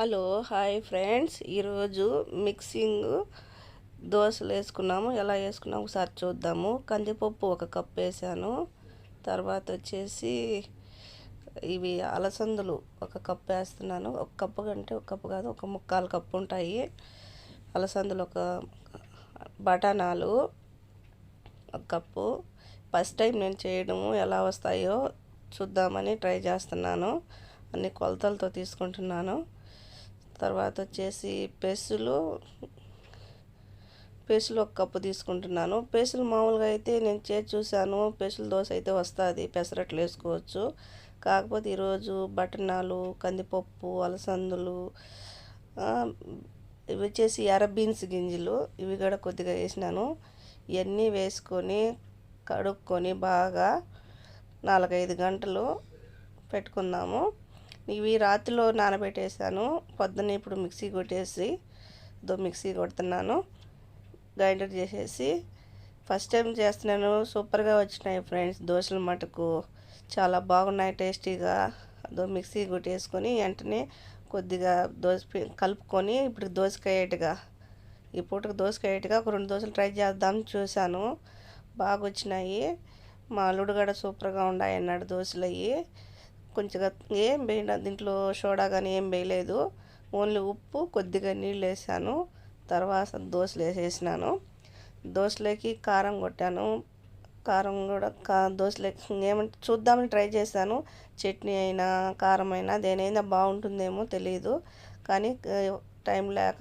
Hello hi friends. ఈరోజు mixing దోశలు వేసుకున్నాము. ఎలా వేసుకున్నాము ఒకసారి చూద్దాము. కందిపప్పు ఒక కప్ వేసాను. తర్వాత వచ్చేసి ఇవి అలసందులు ఒక కప్ వేస్తున్నాను. ఒక కప్పు కంటే ఒక కప్పు కాదు ఒక ముక్కాలు కప్పు ఉంటాయి. అలసందులు ఒక బఠానాలు ఒక కప్పు. ఫస్ట్ టైం నేను చేయడము ఎలా వస్తాయో చూద్దామని ట్రై చేస్తున్నాను. అన్ని కొలతలతో తీసుకుంటున్నాను. తర్వాత వచ్చేసి పెసులు పెసులు ఒక కప్పు తీసుకుంటున్నాను. పెసులు మామూలుగా అయితే నేను చేసి చూశాను. పెసులు దోశ అయితే వస్తుంది పెసరట్లు వేసుకోవచ్చు. కాకపోతే ఈరోజు బటనాలు కందిపప్పు అలసందులు ఇవి వచ్చేసి ఎర్ర బీన్స్ గింజలు ఇవి కూడా కొద్దిగా వేసినాను. ఇవన్నీ వేసుకొని కడుక్కొని బాగా నాలుగైదు గంటలు పెట్టుకుందాము ఇవి రాత్రిలో నానబెట్టేసాను. పొద్దున్న ఇప్పుడు మిక్సీ కొట్టేసి దో మిక్సీ కొడుతున్నాను. గ్రైండర్ చేసేసి ఫస్ట్ టైం చేస్తున్నాను. సూపర్గా వచ్చినాయి ఫ్రెండ్స్. దోశలు మటుకు చాలా బాగున్నాయి టేస్టీగా. దో మిక్సీ కొట్టేసుకొని వెంటనే కొద్దిగా దోశ కలుపుకొని ఇప్పుడు దోసకాయటుగా. ఈ పూటకు దోసకాయటుగా ఒక రెండు దోశలు ట్రై చేద్దాం చూశాను. బాగా వచ్చినాయి మా అల్లుడు కూడా సూపర్గా ఉన్నాయి అన్నాడు దోశలు అయ్యి కొంచెంగా ఏం వేయ దీంట్లో సోడా కానీ ఏం వేయలేదు. ఓన్లీ ఉప్పు కొద్దిగా నీళ్ళు వేసాను. తర్వాత దోశలు వేసేసినాను. దోశలోకి కారం కొట్టాను. కారం కూడా కా దోశలోకి ఏమంటే చూద్దామని ట్రై చేశాను. చట్నీ అయినా కారం అయినా దేనైనా బాగుంటుందేమో తెలియదు కానీ టైం లేక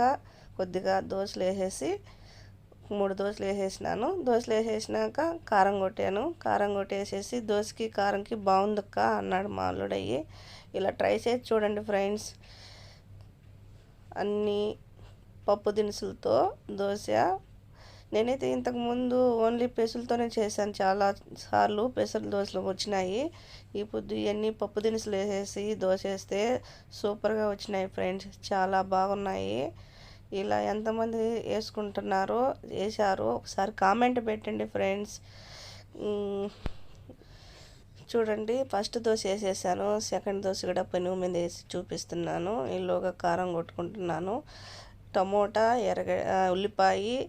కొద్దిగా దోశలు వేసేసి మూడు దోశలు వేసేసినాను. దోశలు వేసేసినాక కారం కొట్టాను. కారం కొట్టేసేసి దోశకి కారంకి బాగుందక్క అన్నాడు మా అల్లుడయ్యి. ఇలా ట్రై చేసి చూడండి ఫ్రెండ్స్. అన్నీ పప్పు దినుసులతో దోశ. నేనైతే ఇంతకుముందు ఓన్లీ పెసులతోనే చేశాను. చాలా సార్లు పెసలు దోశలు వచ్చినాయి. ఈ పొద్దు ఇవన్నీ పప్పు దినుసులు వేసేసి దోశ వేస్తే సూపర్గా వచ్చినాయి ఫ్రెండ్స్. చాలా బాగున్నాయి. ఇలా ఎంతమంది వేసుకుంటున్నారో వేసారో ఒకసారి కామెంట్ పెట్టండి ఫ్రెండ్స్. చూడండి ఫస్ట్ దోశ వేసేసాను. సెకండ్ దోశ కూడా పెనుగు మీద వేసి చూపిస్తున్నాను. ఈలోగా కారం కొట్టుకుంటున్నాను. టమోటా ఎర్రగ ఉల్లిపాయ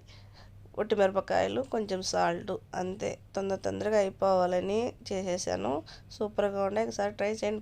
మిరపకాయలు కొంచెం సాల్ట్ అంతే. తొందర తొందరగా అయిపోవాలని చేసేసాను. సూపర్గా ఉండే. ఒకసారి ట్రై చేయండి.